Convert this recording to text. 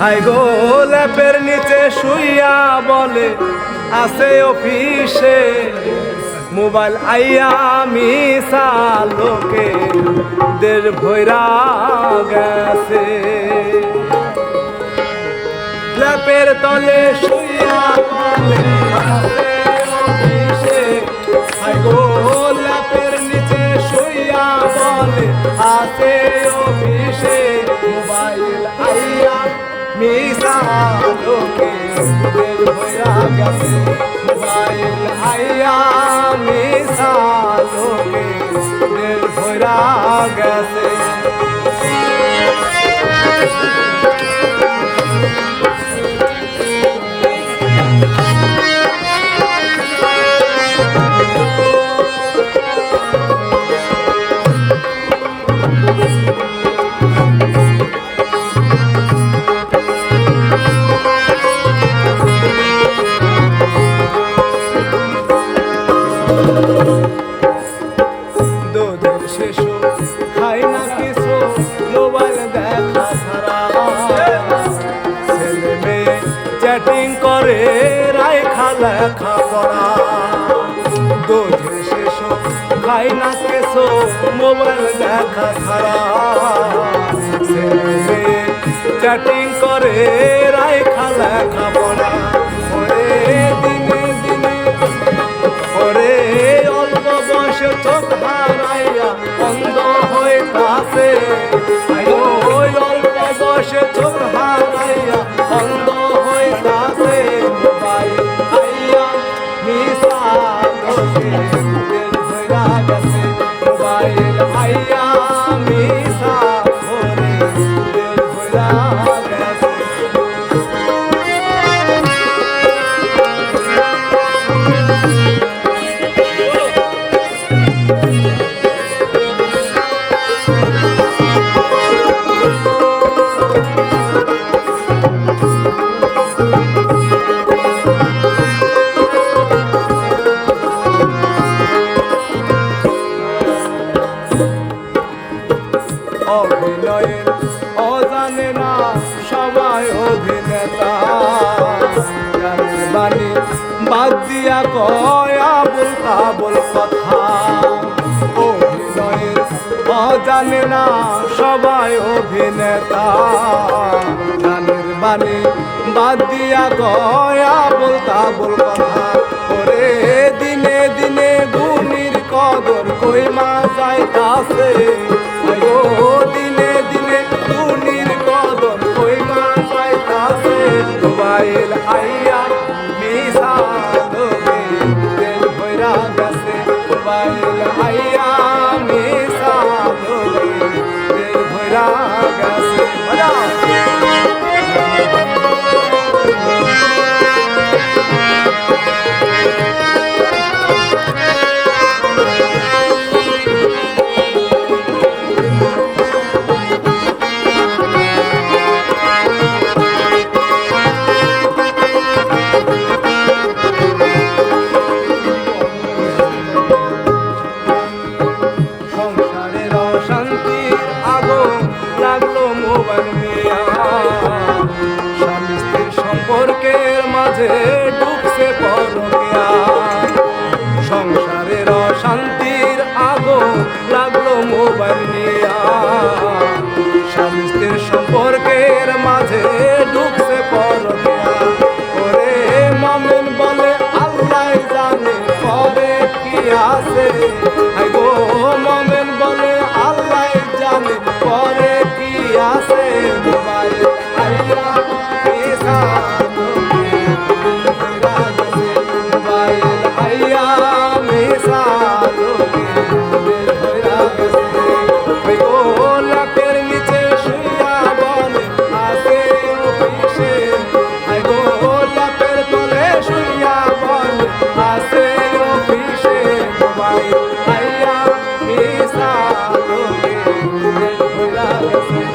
High গো, ল্যাপের নিচে শুইয়া বলে, আছে অফিসে মোবাইল আইয়া মিশা লোকে, দের ভৈরা গেছে। ল্যাপের তলে শুইয়া শুইয়া বলে, আছে অফিসে গেছে। কিছু মোবাইল দেখা ছাড়া। চ্যাটিং করে, রাইখা লেখা পড়া। ওরে দিনে দিনে, ওরে অল্প বয়সে চোখ হারাইয়া অন্ধ হয়ে কাছে অল্প বয়সে চোখ দিল ভরা গেছে অভিনয়ের বাদ কয় আবুল কাবুল কথা। অভিনয়ের অজানে না সবাই অভিনেতা। গানের বাণী বাদ কয় আবুল কাবুল কথা। ওরে দিনে দিনে গুণীর কদর কই মা যাইতাছে ও দিনে দিনে গুণীর কদর কই মা আইয়া মাঝে ডুবছে সংসারের অশান্তির আগুন লাগল মোবাইল নিয়া। স্বামী স্ত্রীর সম্পর্কের মাঝে ডুবছে পরকিয়া। ওরে মামুন বলে, আল্লাহ জানে কবে কি আছে। Thank you.